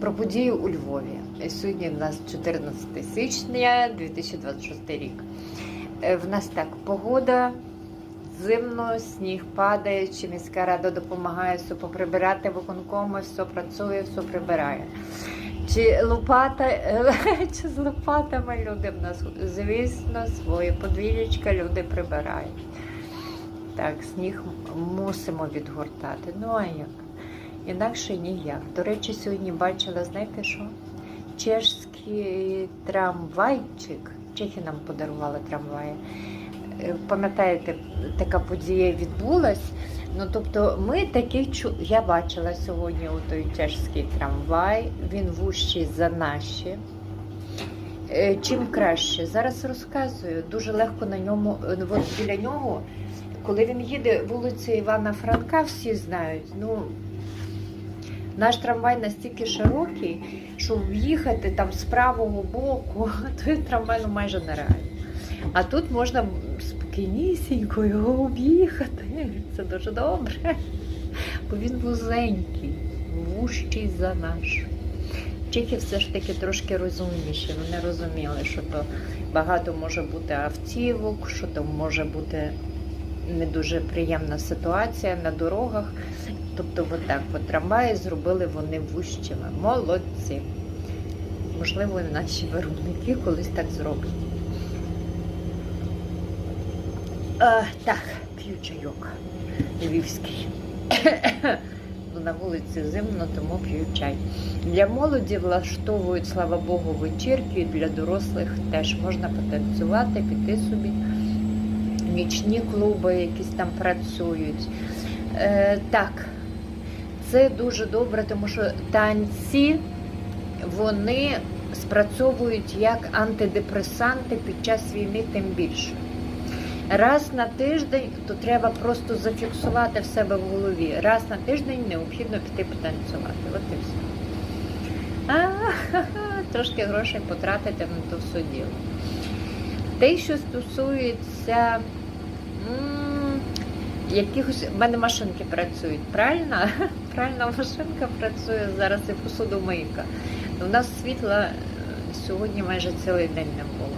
Про події у Львові. Сьогодні в нас 14 січня 2026 рік. Е, В нас так погода, зимно, сніг падає, чи міська рада допомагає все поприбирати виконкоми, все працює, все прибирає. Чи лопата, чи з лопатами люди в нас, звісно, своє подвір'ячка люди прибирають. Так, сніг мусимо відгортати. Ну а як? Інакше ніяк. До речі, сьогодні бачила, знаєте що? Чешський трамвайчик. Чехи нам подарували трамваї. Е, Пам'ятаєте, така подія відбулась. Ну, тобто, ми таких чу... Я бачила сьогодні той чешський трамвай, він вущий за наші. Е, Чим краще? Зараз розказую. Дуже легко на ньому, е, от біля нього, коли він їде вулицею Івана Франка, всі знають. Ну, наш трамвай настільки широкий, що в'їхати там з правого боку, той трамвай ну, майже нереально. А тут можна спокійнісінько його об'їхати. Це дуже добре. Бо він вузенький, вущий за наш. Чехи все ж таки трошки розумніші. Вони розуміли, що то багато може бути автівок, що то може бути не дуже приємна ситуація на дорогах. Тобто, отак от трамваї зробили вони вущими. Молодці. Можливо, наші виробники колись так зроблять. А, так, п'ю чайок львівський. На вулиці зимно, тому п'ю чай. Для молоді влаштовують, слава Богу, вечірки, для дорослих теж можна потанцювати, піти собі. Нічні клуби якісь там працюють. Е, так, це дуже добре, тому що танці вони спрацьовують як антидепресанти під час війни, тим більше. Раз на тиждень то треба просто зафіксувати в себе в голові. Раз на тиждень необхідно піти потанцювати. От і все. А, трошки грошей потратити на то все діло. Те, що стосується якихось. У мене машинки працюють, правильно? Правильно, машинка працює зараз і посудомийка. У нас світла е, сьогодні майже цілий день не було.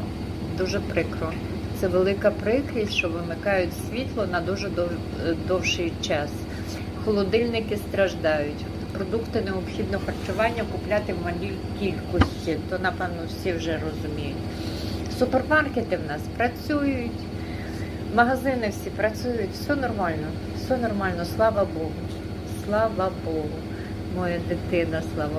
Дуже прикро. Це велика прикрість, що вимикають світло на дуже е, довший час. Холодильники страждають. Продукти необхідного харчування купляти в малій кількості, то напевно всі вже розуміють. Супермаркети в нас працюють, магазини всі працюють, все нормально, все нормально, слава Богу. Слава Богу. Моя дитина, слава Богу.